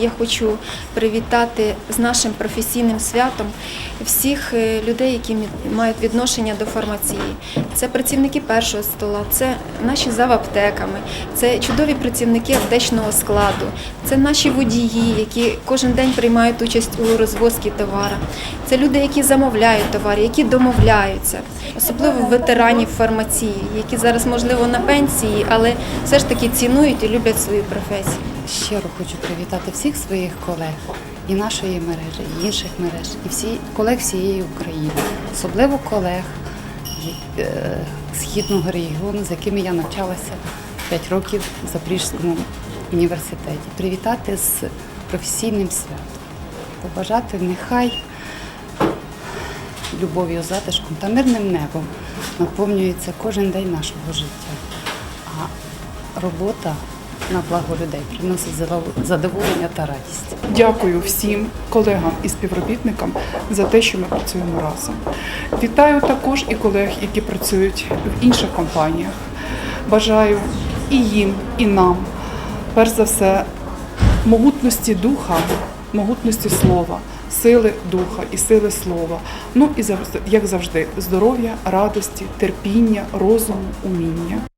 Я хочу привітати з нашим професійним святом всіх е, людей, які мають відношення до фармації. Це працівники першого стола, це наші заваптеками, це чудові працівники аптечного складу, це наші водії, які кожен день приймають участь у розвозці товара. Це люди, які замовляють товар, які домовляються, особливо ветеранів фармації, які зараз можливо на пенсії, але все ж таки цінують і люблять свою професію. Щиро хочу привітати всіх своїх колег і нашої мережі, і інших мереж, і всі колег всієї України, особливо колег е, східного регіону, з якими я навчалася 5 років в Запорізькому університеті. Привітати з професійним святом, побажати нехай любов'ю, затишком та мирним небом наповнюється кожен день нашого життя. А робота на благо людей приносить задоволення та радість. Дякую всім колегам і співробітникам за те, що ми працюємо разом. Вітаю також і колег, які працюють в інших компаніях. Бажаю і їм, і нам, перш за все, могутності духа, могутності слова, сили духа і сили слова. Ну і як завжди, здоров'я, радості, терпіння, розуму, уміння.